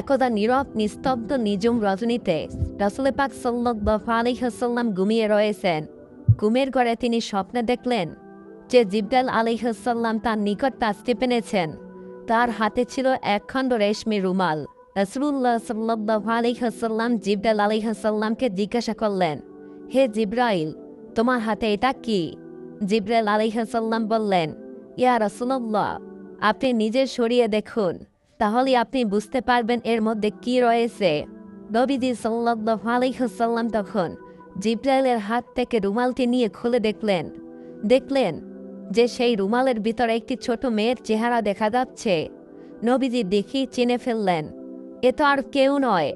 একদা নীরব, নিস্তব্ধ নিজুম রজনীতে রাসুল পাক সাল্লাহ আলিহাসাল্লাম ঘুমিয়ে রয়েছেন। ঘুমের ঘরে তিনি স্বপ্নে দেখলেন যে জিবদাল আলিহাসাল্লাম তার নিকট তাস্তি পেনেছেন তার হাতে ছিল একখণ্ড রেশমি রুমাল। রসুল্লাহ সাল্লাহ আলিহাসাল্লাম জিবদাল আলিহাসাল্লামকে জিজ্ঞাসা করলেন, হে জিব্রাইল, তোমার হাতে এটা কি? জিব্রাইল আলিহাসাল্লাম বললেন, ইয়া রসুল্লাহ আপনি নিজে সরিয়ে দেখুন। তাহলে আপনি বুঝতে পারবেন এর মধ্যে কি রয়েছে। নবীজি সাল্লাহ আলিহাসাল্লাম তখন জিব্রাইলের হাত থেকে রুমালটি নিয়ে খুলে দেখলেন। দেখলেন যে সেই রুমালের ভিতরে একটি ছোট মেয়ের চেহারা দেখা যাচ্ছে। নবীজি দেখি চিনে ফেললেন, এ তো আর কেউ নয়,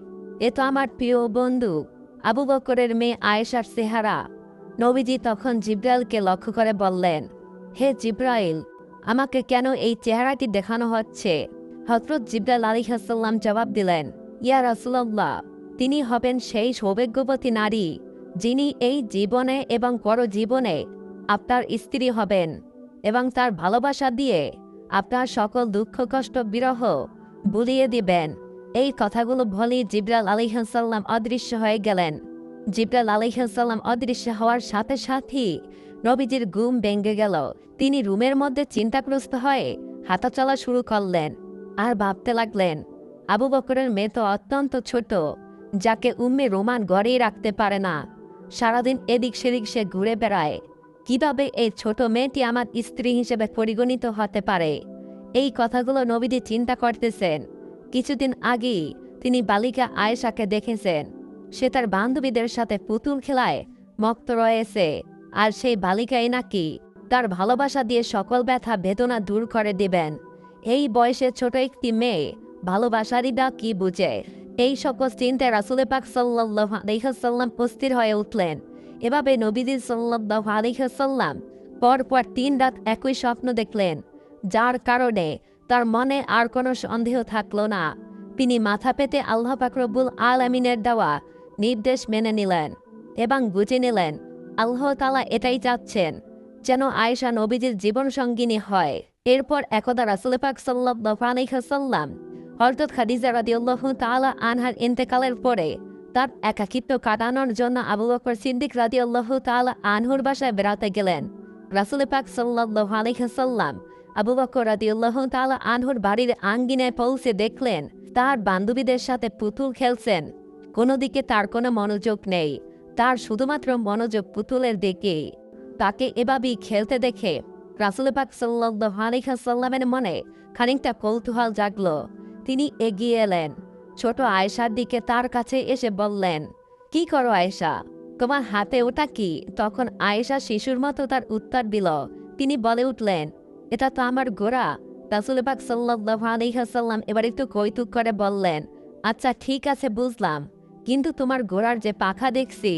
এ তো আমার প্রিয় বন্ধু, আবু বকরের মেয়ে আয়েশার চেহারা। নবীজি তখন জিব্রাইলকে লক্ষ্য করে বললেন, হে জিব্রাইল, আমাকে কেন এই চেহারাটি দেখানো হচ্ছে? হজরত জিব্রাইল আলিহাসাল্লাম জবাব দিলেন, ইয়া রাসুল্লাহ তিনি হবেন সেই সৌভাগ্যবতী নারী, যিনি এই জীবনে এবং পরজীবনে আপনার স্ত্রী হবেন এবং তার ভালোবাসা দিয়ে আপনার সকল দুঃখ, কষ্ট, বিরহ বুলিয়ে দিবেন। এই কথাগুলো বলে জিব্রাল আলিহাসাল্লাম অদৃশ্য হয়ে গেলেন। জিব্রাল আলিহাসাল্লাম অদৃশ্য হওয়ার সাথে সাথেই নবীজির ঘুম ভেঙে গেল। তিনি রুমের মধ্যে চিন্তাগ্রস্ত হয়ে হাঁটাচলা শুরু করলেন। আর ভাবতে লাগলেন, আবু বকরের মেয়ে তো অত্যন্ত ছোট, যাকে উম্মে রোমান গড়েই রাখতে পারে না। সারাদিন এদিক সেদিক সে ঘুরে বেড়ায়। কীভাবে এই ছোট মেয়েটি আমার স্ত্রী হিসেবে পরিগণিত হতে পারে? এই কথাগুলো নবীজি চিন্তা করতেছেন। কিছুদিন আগেই তিনি বালিকা আয়েশাকে দেখেছেন। সে তার বান্ধবীদের সাথে পুতুল খেলায় মক্ত রয়েছে। আর সেই বালিকাই নাকি তার ভালোবাসা দিয়ে সকল ব্যথা বেদনা দূর করে দিবেন। এই বয়সে ছোট একটি মেয়ে, ভালোবাসারই বা কি বুঝে? এই সকল চিন্তায় রাসুলে পাক সাল্লাহ আলহাসাল্লাম অস্থির হয়ে উঠলেন। এভাবে নবীজি সাল্লাহ আলহাসাল্লাম পরপর তিন রাত একই স্বপ্ন দেখলেন। যার কারণে তার মনে আর কোনো সন্দেহ থাকল না। তিনি মাথা পেতে আল্লাহ পাকরবুল আমিনের দেওয়া নির্দেশ মেনে নিলেন এবং বুঝে নিলেন, আল্লাহ তালা এটাই চাচ্ছেন যেন আয়েশা নবীজির জীবন সঙ্গিনী হয়। এরপর একদা রাসুল পাক সাল্লাহ আলহাসাল্লাম হরতত খাদিজা রাদিউল্লাহ তালা আনহার ইন্তেকালের পরে তার একাকিত্ব কাটানোর জন্য আবু বকর সিদ্দিক রাদিউল্লাহ তালা আনহুর বাসায় বেড়াতে গেলেন। রাসুল পাক সাল্লাহ আলহাসাল্লাম আবু বকর রাদিউল্লাহ তালা আনহুর বাড়ির আঙ্গিনায় পৌঁছে দেখলেন, তার বান্ধবীদের সাথে পুতুল খেলছেন। কোনো দিকে তার কোনো মনোযোগ নেই, তার শুধুমাত্র মনোযোগ পুতুলের দিকে তাকে এভাবেই খেলতে দেখে রাসুল পাক সাল্লাহ মনে খানিকটা কৌতূহল জাগল। তিনি এগিয়ে এলেন। ছোট আয়েশার দিকে তার কাছে এসে বললেন, কি করো আয়েশা? তোমার হাতে ওটা কি? তখন আয়েশা শিশুর মতো তার উত্তর দিল। তিনি বলে উঠলেন, এটা তো আমার গোড়া। রাসুল পাক সাল্লাহ আলিহাসাল্লাম এবার একটু কৌতুক করে বললেন আচ্ছা ঠিক আছে, বুঝলাম। কিন্তু তোমার গোড়ার যে পাখা দেখছি,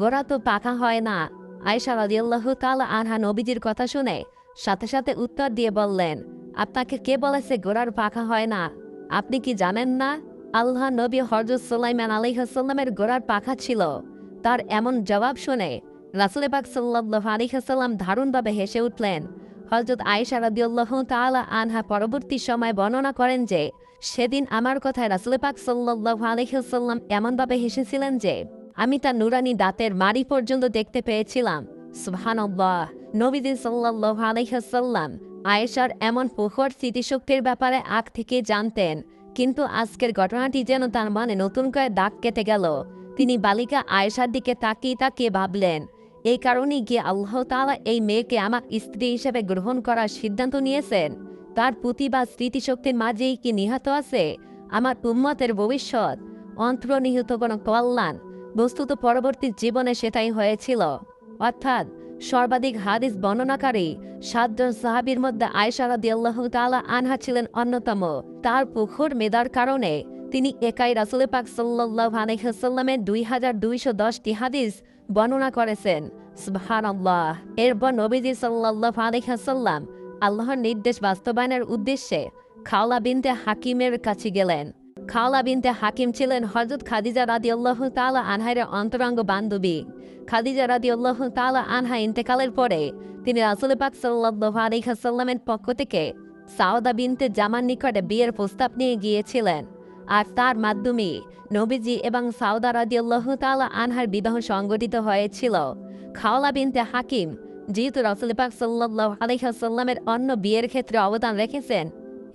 গোড়া তো পাখা হয় না। আয়সা রাজিয়াল্লাহ তালা আনহা নবীজির কথা শুনে সাথে সাথে উত্তর দিয়ে বললেন, আপনাকে কে বলেছে গোড়ার পাখা হয় না? আপনি কি জানেন না? আল্লাহ নবী হরজত সুলাইমান আলিহাসাল্লামের গোড়ার পাখা ছিল। তার এমন জবাব শুনে রাসুল পাক সাল্লাহ আলিহাসাল্লাম দারুণভাবে হেসে উঠলেন। হজরত আয়েশা রাদিউল্লাহ তালা আনহা পরবর্তী সময় বর্ণনা করেন যে, সেদিন আমার কথায় রাসুল পাক সাল্লাহ আলহিহাল্লাম এমনভাবে হেসেছিলেন যে, আমি তার নুরানি দাঁতের মারি পর্যন্ত দেখতে পেয়েছিলাম। সুবহানাল্লাহ। নবীদি সাল্লাহ আলহিহাল্লাম আয়েশার এমন প্রখর স্মৃতিশক্তির ব্যাপারে আগ থেকে জানতেন, কিন্তু আজকের ঘটনাটি যেন তার মানে নতুন করে দাগ কেটে গেল। তিনি বালিকা আয়েশার দিকে তাকিয়ে তাকিয়ে ভাবলেন, এই কারণেই গিয়ে আল্লাহ তালা এই মেয়েকে আমার স্ত্রী হিসেবে গ্রহণ করার সিদ্ধান্ত নিয়েছেন? তার পুঁতি বা স্মৃতিশক্তির মাঝেই কি নিহত আছে? আমার উম্মতের ভবিষ্যৎ? অন্তর্নিহিত কোনো কল্যাণ? বস্তুত পরবর্তী জীবনে সেটাই হয়েছিল। অর্থাৎ সর্বাধিক হাদিস বর্ণনাকারী সাতজন সাহাবির মধ্যে আয়সারা দিয়াল্লাহ তালা আনহা ছিলেন অন্যতম। তার পুকুর মেদার কারণে তিনি একাই রাসুল পাক সাল্লাহ আলহামের দুই হাজার দুইশো দশটি হাদিস বর্ণনা করেছেন। সুবহান আল্লাহ এরপর নবীজি সাল্লাহ আলহাসাল্লাম আল্লাহর নির্দেশ বাস্তবায়নের উদ্দেশ্যে খাওলা বিনতে হাকিমের কাছে গেলেন। খাওলা বিনতে হাকিম ছিলেন হজরত খাদিজা রাদি আল্লাহ তালা আনহাইরের অন্তরঙ্গ বান্ধবী খাদিজা রাদি আল্লাহ তালা আনহা ইন্তেকালের পরে তিনি রাসুল পাক সাল্লাহ আলিহাসাল্লামের পক্ষ থেকে সাউদা বিনতে জামান নিকটে বিয়ের প্রস্তাব নিয়ে গিয়েছিলেন আর তার মাধ্যমে নবীজি এবং সাউদা রাদিয়াল্লাহু তালা আনহার বিবাহ সংগঠিত হয়েছিল খাওলা বিনতে হাকিম যেহেতু রাসুল পাক সাল্লাহ আলহাসাল্লামের অন্য বিয়ের ক্ষেত্রে অবদান রেখেছেন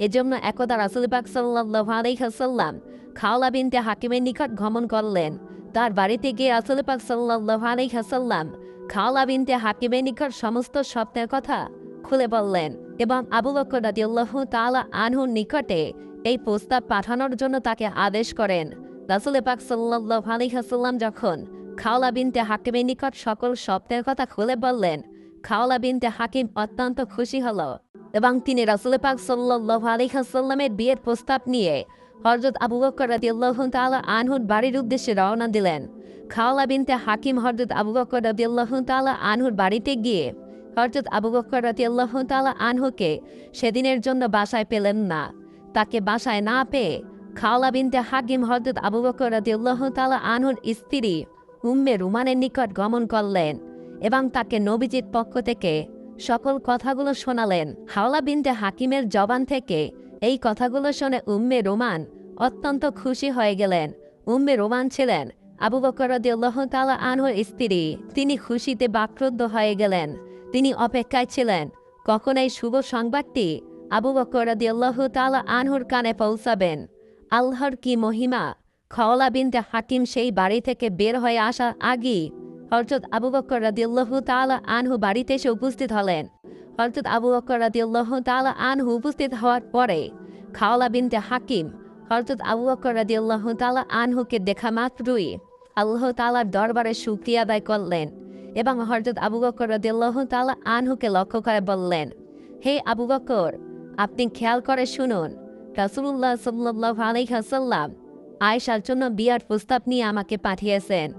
এজন্য একদা রাসুল পাক সাল্লাহ আলহাসাল্লাম খাওলা বিনতে হাকিমের নিকট গমন করলেন। তার বাড়িতে গিয়ে রাসুল পাক সাল্লাহ আলহাসাল্লাম খাওলা বিনতে হাকিমের নিকট সমস্ত স্বপ্নের কথা খুলে বললেন এবং আবু বকর তাআলা আনহুর নিকটে এই প্রস্তাব পাঠানোর জন্য তাকে আদেশ করেন। রাসুল পাক সাল্লাহ আলহাসাল্লাম যখন খাওলা বিনতে হাকিমের নিকট সকল স্বপ্নের কথা খুলে বললেন, খাওলা বিনতে হাকিম অত্যন্ত খুশি হল। এবং তিনি রাসুল পাক সাল্লাহ আলহাসাল্লামের বিয়ের প্রস্তাব নিয়ে হজরত আবু বকর রাদিয়াল্লাহু তাআলা আনহুর বাড়ির উদ্দেশ্যে রওনা দিলেন। খাওলা বিনতে হাকিম হজরত আবু বকর রাদিয়াল্লাহু তাআলা আনহুর বাড়িতে গিয়ে হজরত আবু বকর রাদিয়াল্লাহু তাআলা আনহুকে সেদিনের জন্য বাসায় পেলেন না। তাকে বাসায় না পেয়ে খাওলা বিনতে হাকিম হজরত আবু বকর রাদিয়াল্লাহু তালা আনহুর স্ত্রী উম্মে রুমানের নিকট গমন করলেন এবং তাকে নবীজির পক্ষ থেকে সকল কথাগুলো শোনালেন হাওলা বিনতে হাকিমের জবান থেকে। এই কথাগুলো শুনে উম্মে রোমান অত্যন্ত খুশি হয়ে গেলেন। উম্মে রোমান ছিলেন আবু বকর রাদিয়াল্লাহ তাআলা আনহুর স্ত্রী। তিনি খুশিতে বাক্রুদ্ধ হয়ে গেলেন। তিনি অপেক্ষায় ছিলেন, কখন এই শুভ সংবাদটি আবু বকর রাদিয়াল্লাহ তাআলা আনহুর কানে পৌঁছাবেন? আল্লাহর কি মহিমা? খওলা বিনতে হাকিম সেই বাড়ি থেকে বের হয়ে আসার আগেই হরজত আবু বকর রাদিয়াল্লাহু তাআলা আনহু বাড়িতে এসে উপস্থিত হলেন। হরজত আবু বকর রাদিয়াল্লাহু তালা আনহু উপস্থিত হওয়ার পরে খাওয়ালা বিনতে হাকিম হরজত আবু বকর রাদিয়াল্লাহু তাআলা আনহুকে দেখা মাত্রই আল্লাহ তাআলার দরবারে শুকরিয়া আদায় করলেন এবং হরজত আবু বকর রাদিয়াল্লাহু তালা আনহুকে লক্ষ্য করে বললেন, হে আবু বক্কর আপনি খেয়াল করে শুনুন, রাসূলুল্লাহ সাল্লাল্লাহু আলাইহি ওয়াসাল্লাম আয়েশার জন্য বিয়ার প্রস্তাব নিয়ে আমাকে পাঠিয়েছেন।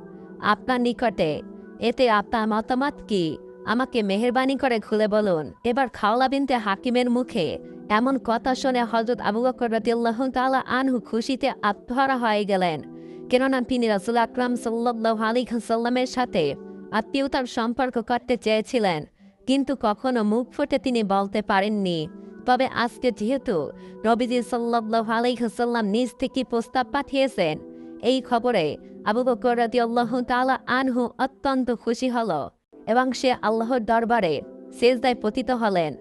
আপনার নিকটে। এতে আপনার মতামত কি? আমাকে মেহরবানি করে খুলে বলুন। এবার খাওলা বিনতে হাকিমের মুখে এমন কথা শুনে হজরত আবু বকর রাদিয়াল্লাহু তাআলা আনহু খুশিতে আত্মহারা হয়ে গেলেন। কেননা তিনি রাসূল আকরাম সাল্লাল্লাহু আলাইহি সাল্লামের সাথে আত্মীয়তার সম্পর্ক করতে চেয়েছিলেন। কিন্তু কখনো মুখ ফুটে তিনি বলতে পারেননি। তবে আজকে যেহেতু নবীজি সাল্লাহ আলী আলাইহাল্লাম নিজ থেকে প্রস্তাব পাঠিয়েছেন, এই খবরে আবু বকর রাদিয়াল্লাহু তাআলা আনহু অত্যন্ত খুশি হল এবং সে আল্লাহর দরবারে সেজদায় পতিত হলেন।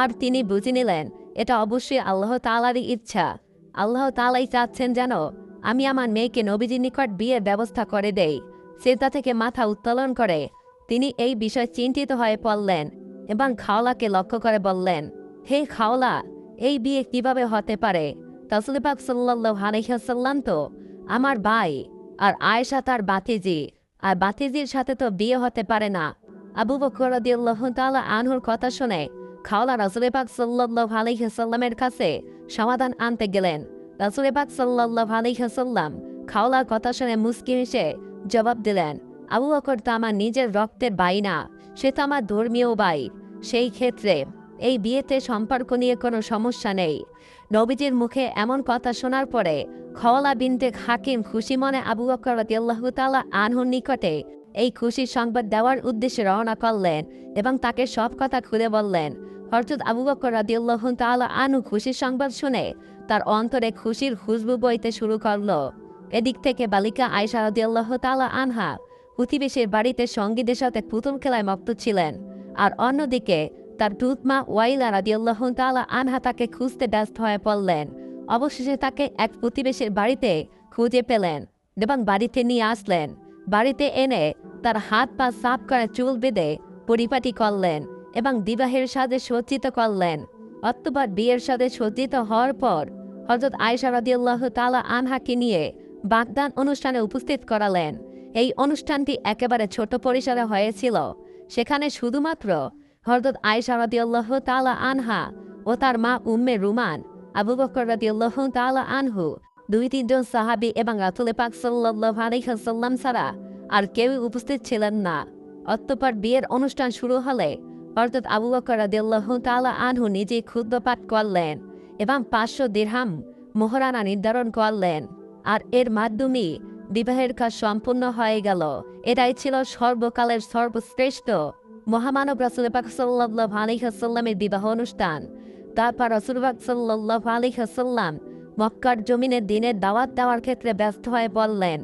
আর তিনি বুঝে নিলেন, এটা অবশ্যই আল্লাহ তালারই ইচ্ছা। আল্লাহ তালাই চাচ্ছেন যেন আমি আমার মেয়েকে নবীজির নিকট বিয়ের ব্যবস্থা করে দেই। সেজদা থেকে মাথা উত্তোলন করে তিনি এই বিষয়ে চিন্তিত হয়ে পড়লেন এবং খাওলাকে লক্ষ্য করে বললেন, হে খাওলা, এই বিয়ে কীভাবে হতে পারে? তাসুল পাক সাল্লাহ আলহাসাল্লাম তো আমার ভাই আর আয়েশা তার বাতিজি। আর বাতিজির সাথে তো বিয়ে হতে পারে না। আবু বকর আনহুর কথা শুনে খাওলা রাসুল পাক সাল্লাহ আলহাসাল্লামের কাছে সমাধান আনতে গেলেন। রাসুল পাক সাল্লাহ আলহাসাল্লাম খাওলার কথা শুনে মুস্কি হেসে জবাব দিলেন, আবু বকর তো আমার নিজের রক্তের বাই না, সে তো আমার ধর্মীয় বাই সেই ক্ষেত্রে এই বিয়েতে সম্পর্ক নিয়ে কোনো সমস্যা নেই। নবীজির মুখে এমন কথা শোনার পরে খওলা বিনতে হাকিম খুশি মনে আবু তাআলা আনহুর নিকটে এই খুশির সংবাদ দেওয়ার উদ্দেশ্যে রওনা করলেন এবং তাকে সব কথা খুলে বললেন। হরজত আবু বকর রাদিয়াল্লাহু তাআলা আনহু খুশির সংবাদ শুনে তার অন্তরে খুশির খুশবু বইতে শুরু করল। এদিক থেকে বালিকা আয়সা রাদিয়াল্লাহু তাআলা আনহা প্রতিবেশীর বাড়িতে সঙ্গীদের সাথে পুতুল খেলায় মক্ত ছিলেন। আর অন্যদিকে তার দুধমা ওয়াইলা রাদিয়াল্লাহু তাআলা আনহা তাকে খুঁজতে ব্যস্ত হয়ে পড়লেন। অবশেষে তাকে এক প্রতিবেশীর বাড়িতে খুঁজে পেলেন এবং বাড়িতে নিয়ে আসলেন। বাড়িতে এনে তার হাত পা সাফ করে চুল বেঁধে পরিপাটি করলেন এবং বিবাহের সাথে সজ্জিত করলেন। অত্যবার বিয়ের সাথে সজ্জিত হওয়ার পর হজরত আয়সা রাদিয়াল্লাহ তালা আনহাকে নিয়ে বাগদান অনুষ্ঠানে উপস্থিত করালেন। এই অনুষ্ঠানটি একেবারে ছোট পরিসরে হয়েছিল। সেখানে শুধুমাত্র হরদত আয়সা রাদিয়াল্লাহ তালা আনহা ও তার মা উম্মে রুমান, আবু বকর রাদিয়াল্লাহ তালা আনহু, দুই তিনজন সাহাবি এবং রাতুল পাক সাল্লাহ আলহাসাল্লাম ছাড়া আর কেউই উপস্থিত ছিলেন না। অত্যপর বিয়ের অনুষ্ঠান শুরু হলে হরদত আবু বকর রাদিয়াল্লাহ তালা আনহু নিজে ক্ষুদ্র পাঠ করলেন এবং পাঁচশো দিরহাম মোহরানা নির্ধারণ করলেন আর এর মাধ্যমে বিবাহের কাজ সম্পূর্ণ হয়ে গেল। এটাই ছিল সর্বকালের সর্বশ্রেষ্ঠ মহামানব রাসুল পাক সাল্লাহ আলিহাসাল্লামের বিবাহ অনুষ্ঠান। তারপর রসুল পাক সাল্লাহ আলিহাসাল্লাম মক্কার জমিনে দিনের দাওয়াত দেওয়ার ক্ষেত্রে ব্যস্ত হয়ে বললেন,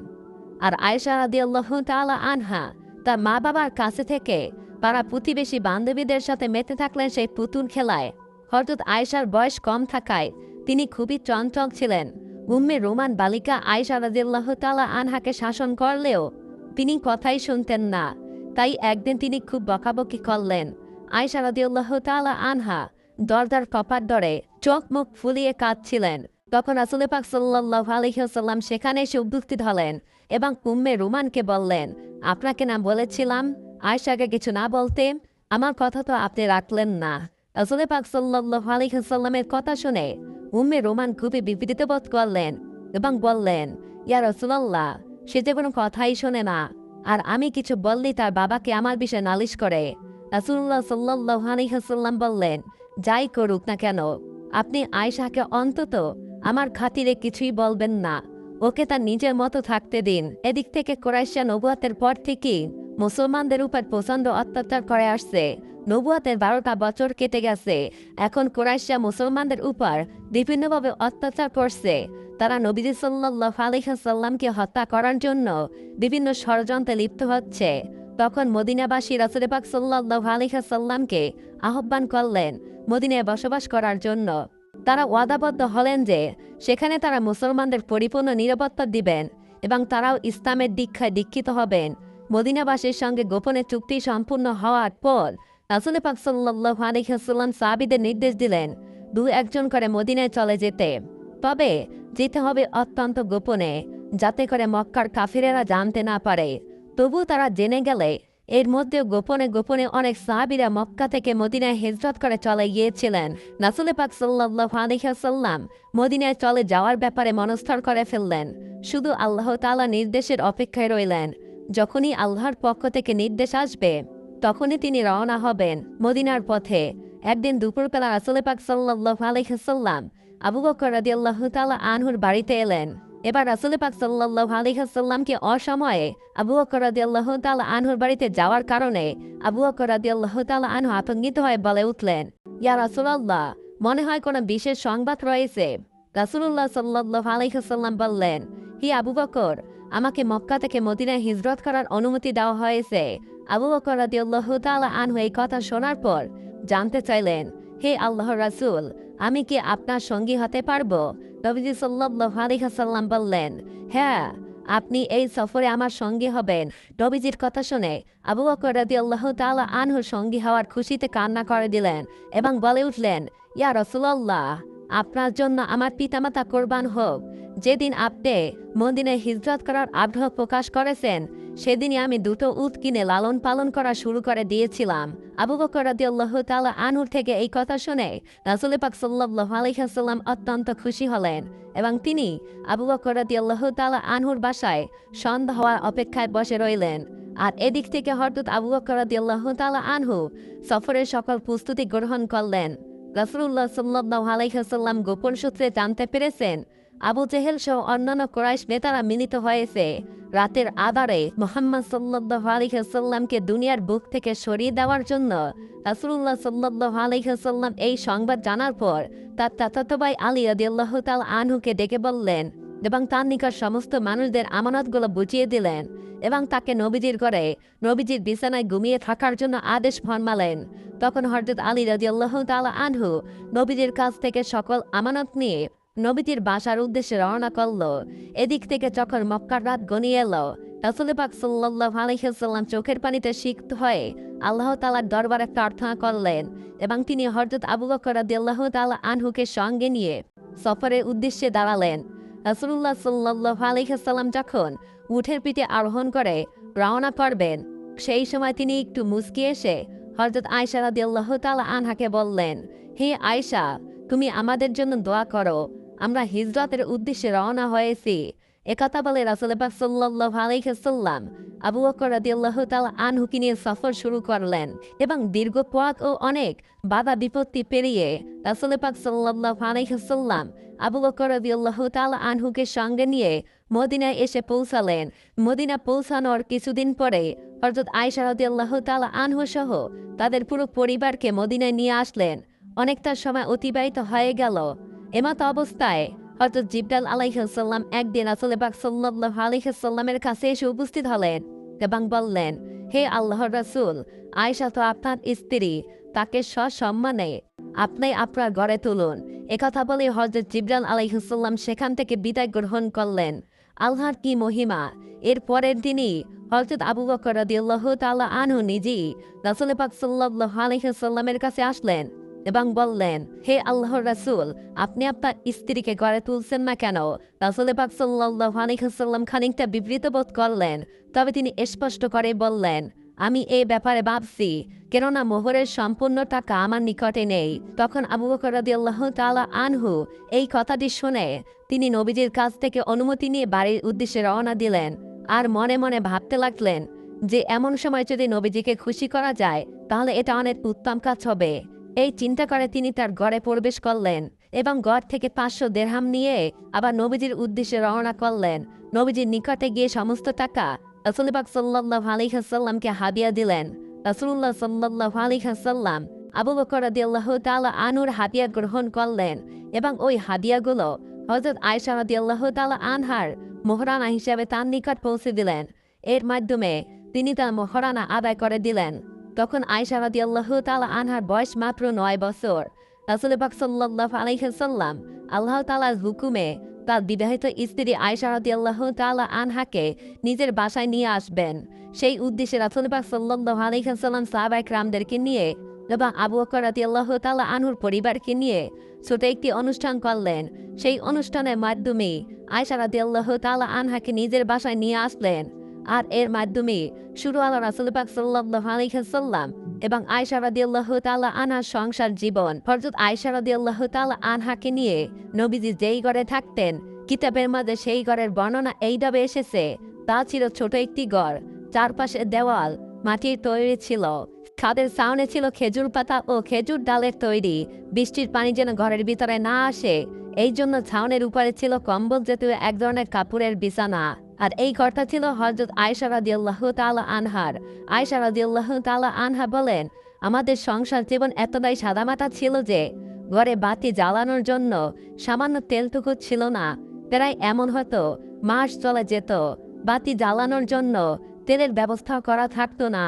আর আয়সা রাদিয়াল্লাহ তাআলা আনহা তার মা বাবার কাছে থেকে পাড়া প্রতিবেশী বান্ধবীদের সাথে মেতে থাকলেন সেই পুতুল খেলায়। হঠাৎ আয়েশার বয়স কম থাকায় তিনি খুবই চঞ্চল ছিলেন। উম্মে রোমান বালিকা আয়েশা রাদিয়াল্লাহ তাআলা আনহাকে শাসন করলেও তিনি কথাই শুনতেন না। তাই একদিন তিনি খুব বকাবকি করলেন। আয়েশা রাদিয়াল্লাহ তাআলা আনহা দরজার কপার দরে চোখ মুখ ফুলিয়ে কাঁদছিলেন। তখন আসলে পাক সাল্লাহ আলহিহাল্লাম সেখানে এসে উপস্থিত হলেন এবং উম্মে রুমানকে বললেন, আপনাকে না বলেছিলাম আয়সাকে কিছু না বলতে? আমার কথা তো আপনি রাখলেন না। আসলে পাক সাল্লাহ আলহিহাল্লামের কথা শুনে উম্মে রোমান খুবই বিবৃত বোধ করলেন এবং বললেন, ইয়া রসুলাল্লাহ, সে যে কোনো কথাই শোনে না। আর আমি কিছু বললেই তার বাবাকে আমার বিষয়ে নালিশ করে। রাসুল্লাহ সাল্লাহ বললেন, যাই করুক না কেন, আপনি আয়সাকে অন্তত আমার খাতিরে কিছুই বলবেন না। ওকে তার নিজের মতো থাকতে দিন। এদিক থেকে কোরাইশা নবুয়াতের পর থেকেই মুসলমানদের উপর প্রচণ্ড অত্যাচার করে আসছে। নবুয়াতের বারোটা বছর কেটে গেছে। এখন কোরাইশা মুসলমানদের উপর বিভিন্নভাবে অত্যাচার করছে। তারা নবীজি সাল্লাহ আলিহাসাল্লামকে হত্যা করার জন্য বিভিন্ন ষড়যন্ত্রে লিপ্ত হচ্ছে। তখন মদিনাবাসী রাসুলেপাক সাল্লাহ আলিহাসাল্লামকে আহ্বান করলেন মদিনায় বসবাস করার জন্য। তারা ওয়াদাবদ্ধ হলেন যে সেখানে তারা মুসলমানদের পরিপূর্ণ নিরাপত্তা দিবেন এবং তারাও ইসলামের দীক্ষায় দীক্ষিত হবেন। মদিনাবাসীর সঙ্গে গোপনে চুক্তি সম্পূর্ণ হওয়ার পর রাসুল পাক সাল্লাহ আলহিহাস্লাম সাবিদের নির্দেশ দিলেন দু একজন করে মদিনায় চলে যেতে। তবে যেতে হবে অত্যন্ত গোপনে, যাতে করে মক্কার কাফিরেরা জানতে না পারে। তবু তারা জেনে গেলে, এর মধ্যে গোপনে গোপনে অনেক সাহাবিরা মক্কা থেকে মদিনায় হিজরত করে চলে গিয়েছিলেন। নাসুলে পাক সাল্লাহ মদিনায় চলে যাওয়ার ব্যাপারে মনস্থর করে ফেললেন। শুধু আল্লাহ তালা নির্দেশের অপেক্ষায় রইলেন। যখনই আল্লাহর পক্ষ থেকে নির্দেশ আসবে, তখনই তিনি রওনা হবেন মদিনার পথে। একদিন দুপুরবেলা রাসুলে পাক সাল্লাহ আলিহাসাল্লাম আবু বকর রাদি আল্লাহ আনহুর বাড়িতে এলেন। এবার রাসুল পাক সাল্লাহ আলিহাসাল্লামকে অসময়ে আবু বকর রাদি আল্লাহ আনহুর বাড়িতে যাওয়ার কারণে আবু বকর রাদি আল্লাহ আনহু আতঙ্কিত হয়ে বলে উঠলেন, ইয়া রাসুলাল্লাহ, মনে হয় কোনো বিশেষ সংবাদ রয়েছে? রাসুল্লাহ সাল্লাহ আলিহাসাল্লাম বললেন, হি আবু বকর, আমাকে মক্কা থেকে মদিনায় হিজরত করার অনুমতি দেওয়া হয়েছে। আবু বকর রাদি আল্লাহ তালা আনহু এই কথা শোনার পর জানতে চাইলেন, হে আল্লাহ রাসুল আমি কি আপনার সঙ্গী হতে পারব? নবীজি সাল্লাহ আলিহাসাল্লাম বললেন হ্যাঁ আপনি এই সফরে আমার সঙ্গী হবেন। নবীজির কথা শুনে আবু বকর রাদি আল্লাহ তালা আনহুর সঙ্গী হওয়ার খুশিতে কান্না করে দিলেন এবং বলে উঠলেন, ইয়া রসুল্লাহ আপনার জন্য আমার পিতামাতা কোরবান হোক। যেদিন আপনি মন্দিরে হিজরত করার আগ্রহ প্রকাশ করেছেন সেদিনই আমি দুটো উট কিনে লালন পালন করা শুরু করে দিয়েছিলাম। আবু বকর রাদিয়াল্লাহু তাআলা আনহুর থেকে এই কথা শুনে রাসূল পাক সাল্লাল্লাহু আলাইহি ওয়াসাল্লাম অত্যন্ত খুশি হলেন এবং তিনি আবু বকর রাদিয়াল্লাহু তাআলা আনহুর বাসায় সন্ধ্যা হওয়ার অপেক্ষায় বসে রইলেন। আর এদিক থেকে হঠাৎ আবু বকর রাদিয়াল্লাহু তাআলা আনহু সফরের সকল প্রস্তুতি গ্রহণ করলেন। রাসূলুল্লাহ সাল্লাল্লাহু আলাইহি গোপন সূত্রে জানতে পেরেছেন, আবু জেহেল সহ অন্যান্য কোরাইশ নেতারা মিলিত হয়েছে। রাতের আধারে মোহাম্মদ সাল্লাহ আলিহাসাল্লামকে দুনিয়ার বুক থেকে সরিয়ে দেওয়ার জন্য রাসুল্লাহ সাল্লাহ আলিহাসাল্লাম এই সংবাদ জানার পর তার তাতাতো ভাই আলী আদিয়াল্লাহ তাল আনহুকে ডেকে বললেন এবং তার নিকট সমস্ত মানুষদের আমানতগুলো বুঝিয়ে দিলেন এবং তাকে নবীজির করে নবীজির বিছানায় ঘুমিয়ে থাকার জন্য আদেশ ফরমালেন। তখন হরদত আলী রাজিয়াল্লাহ তাল আনহু নবীজির কাছ থেকে সকল আমানত নিয়ে নবীজির বাসার উদ্দেশ্যে রওনা করল। এদিক থেকে যখন মক্কার রাত গনিয়ে এলো। রাসুলে পাক সাল্লাহ আলহিহাল্লাম চোখের পানিতে সিক্ত হয়ে আল্লাহ তালার দরবারে প্রার্থনা করলেন এবং তিনি হরজত আবু বকর আল্লাহ তালা আনহুকে সঙ্গে নিয়ে সফরের উদ্দেশ্যে দাঁড়ালেন। রাসুল্লাহ সাল্লাহ আলহিহাল্লাম যখন উঠের পিঠে আরোহণ করে রওনা করবেন, সেই সময় তিনি একটু মুসকি এসে হরজত আয়সা রাদিয়াল্লাহ তালা আনহাকে বললেন, হে আয়সা তুমি আমাদের জন্য দোয়া করো। আমরা হিজরতের উদ্দেশ্যে রওনা হয়েছি। একথা বলে রাসুলবাক সাল্লাহ আবু বকর তাল আনহুকে নিয়ে সফর শুরু করলেন এবং দীর্ঘ পথ ও অনেক বাধা বিপত্তি পেরিয়ে রাসুল পাক সাল্লাহ আলাইসাল্লাম আবু বকর তাল আনহুকে সঙ্গে নিয়ে মদিনায় এসে পৌঁছালেন। মদিনা পৌঁছানোর কিছুদিন পরে হরজত আয়সা রাদিয়াল্লাহ তাল আনহু সহ তাদের পুরো পরিবারকে মদিনায় নিয়ে আসলেন। অনেকটা সময় অতিবাহিত হয়ে গেল। এমত অবস্থায় হজরত জিবরাল আলাইহাল্লাম একদিন রাসুল পাক সাল্লাহ আলাইহাল্লামের কাছে এসে উপস্থিত হলেন এবং বললেন, হে আল্লাহর রাসূল, আয়েশা তো আপনার স্ত্রী, তাকে সসম্মানে আপনি আপনার ঘরে তুলুন। একথা বলে হজরত জিবরাল আলাইহাল্লাম সেখান থেকে বিদায় গ্রহণ করলেন। আল্লাহর কি মহিমা? এর পরের দিনই হজরত আবু বকর রাদিয়াল্লাহু তাআলা আনহু নিজেই রাসূল পাক সাল্লাল্লাহু আলাইহি সাল্লামের কাছে আসলেন। এবং বললেন, হে আল্লাহর রাসূল, আপনি আপনার স্ত্রীকে গড়ে তুলছেন না কেন? রাসূল পাক আলাইহি খানিকটা বিবৃত বোধ করলেন, তবে তিনি স্পষ্ট করে বললেন, আমি এই ব্যাপারে ভাবছি, কেননা মোহরের সম্পূর্ণ টাকা আমার নিকটে নেই। তখন আবু বকর রাদিয়াল্লাহু তাআলা আনহু এই কথাটি শুনে তিনি নবীজির কাছ থেকে অনুমতি নিয়ে বাড়ির উদ্দেশ্যে রওনা দিলেন আর মনে মনে ভাবতে লাগলেন যে, এমন সময় যদি নবীজিকে খুশি করা যায়, তাহলে এটা অনেক উত্তম কাজ হবে। এই চিন্তা করে তিনি তার ঘরে প্রবেশ করলেন এবং ঘর থেকে পাঁচশো দেড়হাম নিয়ে আবার নবীজির উদ্দেশ্যে রওনা করলেন। নবীজির নিকটে গিয়ে সমস্ত টাকা রসুলবাক সাল্লাহ আলিহাসাল্লামকে হাবিয়া দিলেন। রসুল্লাহ সাল্লাহ আলিহাসাল্লাম আবু বকর রাদিয়াল্লাহ তাআলা আনুর হাদিয়া গ্রহণ করলেন এবং ওই হাদিয়াগুলো হজরত আয়সা রাদিয়াল্লাহ তাআলা আনহার মোহরানা হিসাবে তার নিকট পৌঁছে দিলেন। এর মাধ্যমে তিনি তার মোহরানা আদায় করে দিলেন। তখন আয়সা রাদিয়াল্লাহ তাআলা আনহার বয়স মাত্র নয় বছর। রাসুল পাক সাল্লাহ আলাইহাল্লাম আল্লাহ তাআলার হুকুমে তার বিবাহিত স্ত্রী আয়সা রাদিয়াল্লাহ তালা আনহাকে নিজের বাসায় নিয়ে আসবেন। সেই উদ্দেশ্যে রাসুল পাক সাল্লাহ আলাইহাল্লাম সাহাবাইক রামদেরকে নিয়ে এবং আবু বকর আল্লাহ তালা আনহুর পরিবারকে নিয়ে ছোট একটি অনুষ্ঠান করলেন। সেই অনুষ্ঠানের মাধ্যমে আয়সা রাদিয়াল্লাহ তাআলা আনহাকে নিজের বাসায় নিয়ে আসলেন। আর এর মাধ্যমে শুরু আল্লাহ রাসুল পাক সাল্লাহ আলাইহাল্লাম এবং আয়সা রাদিয়াল্লাহ তাআলা আনহার সংসার জীবন। হযরত আয়সা রাদিয়াল্লাহ তাআলা আনহাকে নিয়ে নবীজি যেই ঘরে থাকতেন, কিতাবের মাঝে সেই ঘরের বর্ণনা এইভাবে এসেছে, তা ছিল ছোট একটি ঘর, চারপাশে দেওয়াল, মাটির তৈরি ছিল খাদের সাউনে ছিল খেজুর পাতা ও খেজুর ডালের তৈরি, বৃষ্টির পানি যেন ঘরের ভিতরে না আসে এই জন্য ছাউনের উপরে ছিল কম্বল জাতীয় এক ধরনের কাপড়ের বিছানা। আর এই ঘরটা ছিল হজরত আয়সা রাদিয়াল্লাহ তাআলা আনহার। আয়সা রাদিয়াল্লাহ তাআলা আনহা বলেন, আমাদের সংসার জীবন এতটাই সাদামাটা ছিল যে, ঘরে বাতি জ্বালানোর জন্য সামান্য তেলটুকু ছিল না। প্রায় এমন হতো, মাস চলে যেত, বাতি জ্বালানোর জন্য তেলের ব্যবস্থা করা থাকতো না।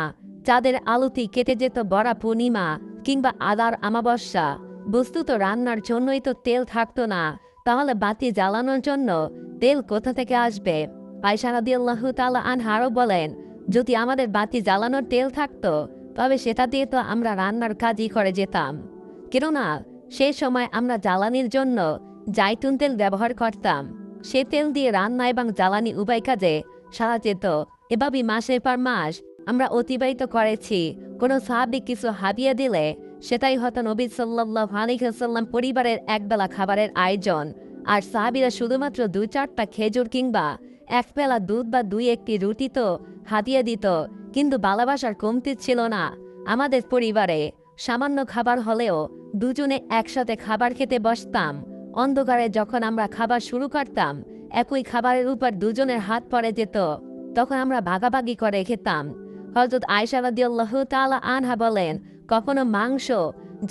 চাঁদের আলোতি কেটে যেত বড়া পূর্ণিমা কিংবা আদার আমাবস্যা। বস্তুত রান্নার জন্যই তো তেল থাকতো না। তাহলে বাতি জ্বালানোর জন্য তেল কোথা থেকে আসবে? আয়সা রাদিয়াল্লাহ তাআলা আনহারও বলেন, যদি আমাদের বাতি জ্বালানোর তেল থাকতো, তবে সেটা দিয়ে তো আমরা রান্নার কাজই করে যেতাম। কেননা, সে সময় আমরা জ্বালানির জন্য জাইতুন তেল ব্যবহার করতাম। সে তেল দিয়ে রান্না এবং জ্বালানি উভয় কাজে সারা যেত। এভাবে মাসের পর মাস আমরা অতিবাহিত করেছি। কোনো সাহাবি কিছু হাবিয়ে দিলে, সেটাই হতো নবী সাল্লাহ পরিবারের একবেলা খাবারের আয়োজন। আর সাহাবিরা শুধুমাত্র দু চারটা খেজুর কিংবা এক বেলা দুধ বা দুই একটি রুটি তো হাতিয়ে দিত, কিন্তু ভালোবাসার কমতি ছিল না। আমাদের পরিবারে সামান্য খাবার হলেও দুজনে একসাথে খাবার খেতে বসতাম। অন্ধকারে যখন আমরা খাবার শুরু করতাম, একই খাবারের উপর দুজনের হাত পড়ে যেত, তখন আমরা ভাগাভাগি করে খেতাম। হজরত আয়সা রাদিয়াল্লাহ তাআলা আনহা বলেন, কখনো মাংস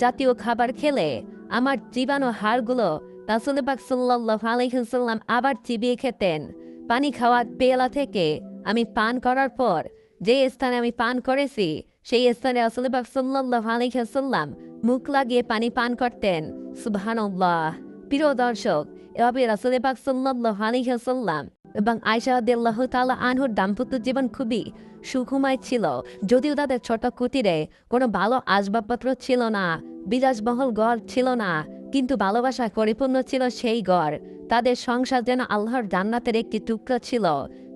জাতীয় খাবার খেলে আমার জীবাণু হাড়গুলো রাসুল পাক সাল্লাহ আলাইসাল্লাম আবার চিবিয়ে খেতেন। পানি খাওয়ার পেলা থেকে আমি পান করার পর, যে স্থানে আমি পান করেছি, সেই স্থানে রাসুল পাক সাল্লাহ আলাইসাল্লাম মুখ লাগিয়ে পানি পান করতেন। সুবহানাল্লাহ। প্রিয় দর্শক, এভাবে রাসুল পাক সাল্লাহ আলাইসাল্লাম এবং আয়সা আল্লাহ তালা আনহুর দাম্পত্য জীবন খুবই সুখময় ছিল। যদিও তাদের ছোট কুটিরে কোনো ভালো আসবাবপত্র ছিল না, বিলাসবহল গড় ছিল না কিন্তু ভালোবাসা পরিপূর্ণ ছিল সেই গড়। তাদের সংসার যেন আল্লাহর জান্নাতের একটি টুকরো ছিল।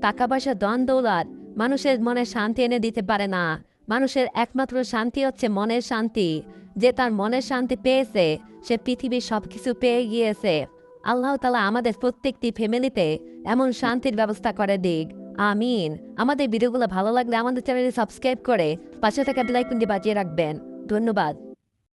টাকা পয়সা দন দৌলত, মানুষের মনে শান্তি এনে দিতে পারে না। মানুষের একমাত্র শান্তি হচ্ছে মনের শান্তি। যে তার মনের শান্তি পেয়েছে, সে পৃথিবীর সবকিছু পেয়ে গিয়েছে। আল্লাহ তালা আমাদের প্রত্যেকটি ফ্যামিলিতে এমন শান্তির ব্যবস্থা করে দিক। আমিন। আমাদের ভিডিওগুলো ভালো লাগলে আমাদের চ্যানেলে সাবস্ক্রাইব করে পাশে থাকা বেলাইকনটি বাজিয়ে রাখবেন। ধন্যবাদ।